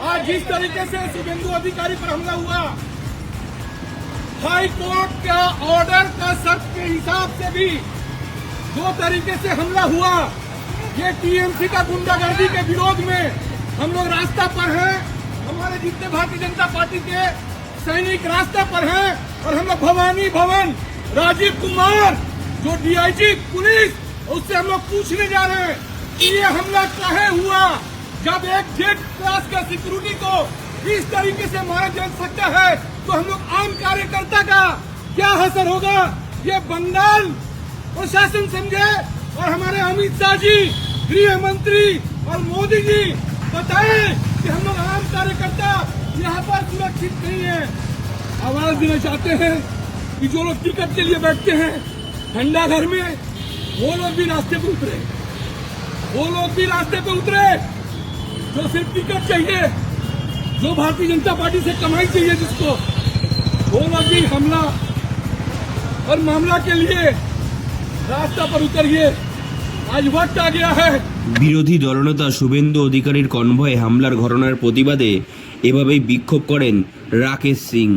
आज जिस तरीके से शुभेंदु अधिकारी पर हमला हुआ हाई कोर्ट का ऑर्डर का शर्त के हिसाब से भी दो तरीके से हमला हुआ, ये टीएमसी का गुंडागर्दी के विरोध में हम लोग रास्ता पर हैं। हमारे जितने भारतीय जनता पार्टी के सैनिक रास्ता पर हैं और हम लोग भवानी भवन, राजीव कुमार, जो डीआईजी पुलिस, उससे हम लोग पूछने जा रहे हैं कि ये हमला काहे हुआ? जब एक जेट क्लास का सिक्योरिटी को इस तरीके से मारा जा सकता है तो हम लोग आम कार्यकर्ता का क्या असर होगा? ये बंगाल प्रशासन समझे और हमारे अमित शाह जी, गृह मंत्री और मोदी जी, बताए कि हम लोग आम कार्यकर्ता यहाँ पर सुरक्षित नहीं है। आवाज़ देना चाहते हैं कि जो लोग टिकट के लिए बैठते हैं ठंडा घर में वो लोग भी रास्ते पे उतरे। वो लोग भी रास्ते पे उतरे जो सिर्फ टिकट चाहिए जो भारतीय जनता पार्टी से कमाई चाहिए जिसको वो लोग भी हमला और मामला के लिए रास्ता पर उतरिए आज वक्त आ गया है বিরোধী দলনেতা শুভেন্দু অধিকারীর কনভয়ে হামলার ঘটনার প্রতিবাদে এভাবেই বিক্ষোভ করেন রাকেশ সিং